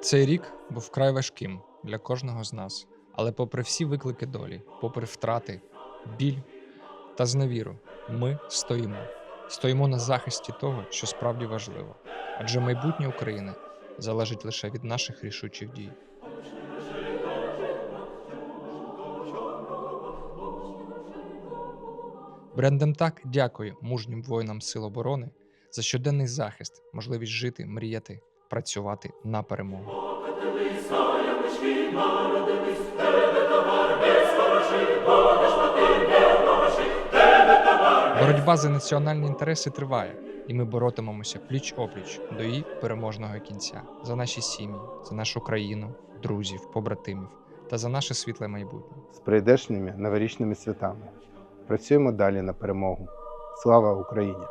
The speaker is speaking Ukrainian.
Цей рік був вкрай важким для кожного з нас. Але попри всі виклики долі, попри втрати, біль та зневіру, ми стоїмо. Стоїмо на захисті того, що справді важливо. Адже майбутнє України залежить лише від наших рішучих дій. Брендем так дякую мужнім воїнам Сил оборони за щоденний захист, можливість жити, мріяти, працювати на перемогу. Боротьба за національні інтереси триває, і ми боротимемося пліч опліч до її переможного кінця за наші сім'ї, за нашу країну, друзів, побратимів та за наше світле майбутнє. з прийдешніми новорічними святами. Працюємо далі на перемогу. Слава Україні!